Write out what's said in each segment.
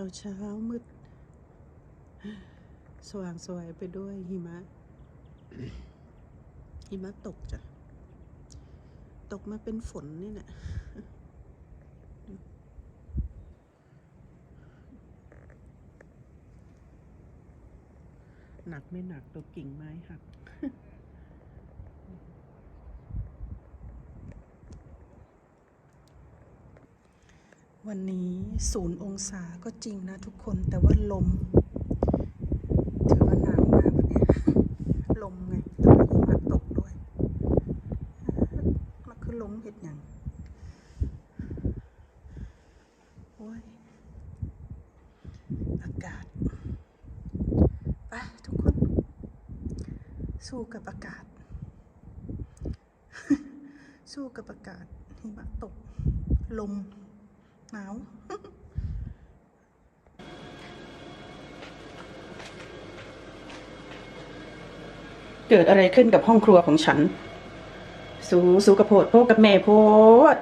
ช้าเช้ามืด สว่างสวยไปด้วยหิมะ หิมะตกจ้ะ ตกมาเป็นฝนนี่แหละหนักไม่หนักตัวกิ่งไม้หัก วันนี้ศูนย์องศาก็จริงนะทุกคนแต่ว่าลม ถือว่าหนาวมากวันเนี้ยลมไงแล้วก็หิมะตกด้วยมันคือลมเห็ดอย่างโอ้ยอากาศไปทุกคน สู้กับอากาศ สู้กับอากาศหิมะตกลม หนาวเกิดอะไรขึ้นกับห้องครัวของฉัน สูสูกับโพดโพกับแม่โพด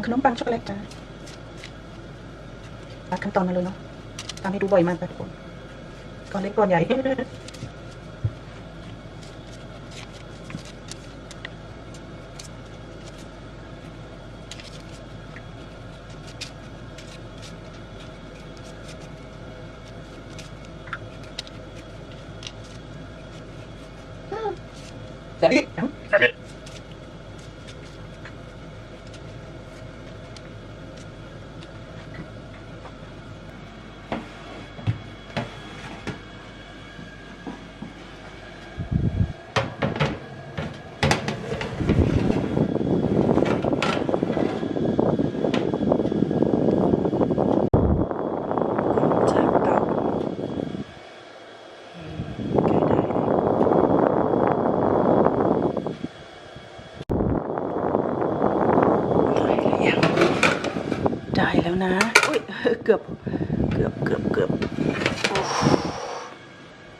ำขนมปังช็อกโกแลตจ้าตัดขั้นตอนมาเลยเนาะทำให้ดูบ่อยมากค่ะทุกคนก้อนเล็กก้อนใหญ่จากเตาอืมใกล้ได้แล้วได้หรือยังได้ แล้วนะอุ้ยเกือบเกือบเกือบเกือบ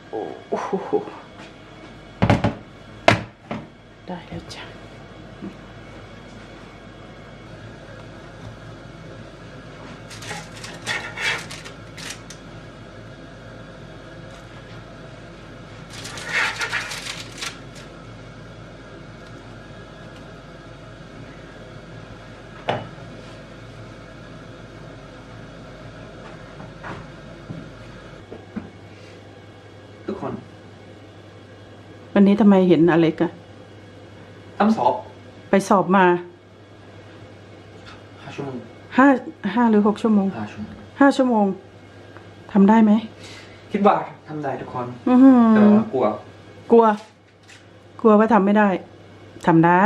โอ้โอ้โหได้แล้วจ้ะ วันนี้ทำไมเห็นอเล็กอะต้องสอบไปสอบมาห้าชั่วโมงห้าห้าหรือหกชั่วโมงห้าชั่วโมงห้าชั่วโมงทำได้ไหมคิดว่าทำได้ทุกคนอื้อหือแต่ว่ากลัว กลัว กลัวว่าทำไม่ได้ทำได้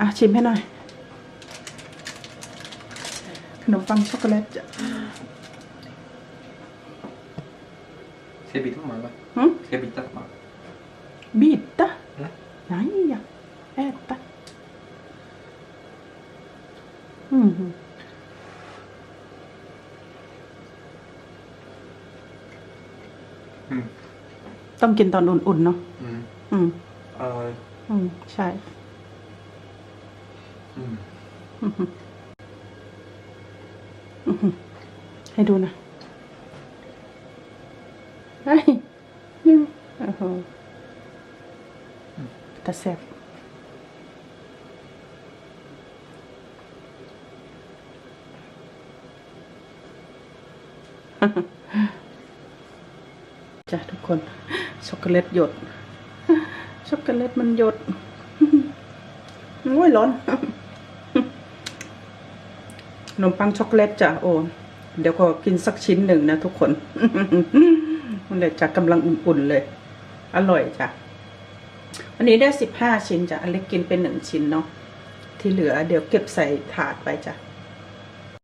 อะชิมให้หน่อย ขนมปังช็อกโกแลตจ้ะเซบิต้องมาปะหึเซบิต้องมาบีดตะนะ ไหนอะแอดตะอืมอืมต้องกินตอนอุ่นๆเนาะอืมอืมเอออืม ใช่อืมอื้อหืออื้อหือให้ดูนะไอ้ยยังโอ้โห ตะแซบจ้ะทุกคน ช็อกโกแลตหยด ช็อกโกแลตมันหยดโอ้ยร้อนขนมปังช็อกโกแลตจ้ะโอนเดี๋ยวขอกินสักชิ้นหนึ่งนะทุกคนมันเดี๋ยวจะกำลังอุ่นๆเลย อร่อยจ้ะ วันนี้ได้สิบห้าชิ้นจ้ะอเล็กกินเป็นหนึ่งชิ้นเนาะที่เหลือเดี๋ยวเก็บใส่ถาดไปจ้ะ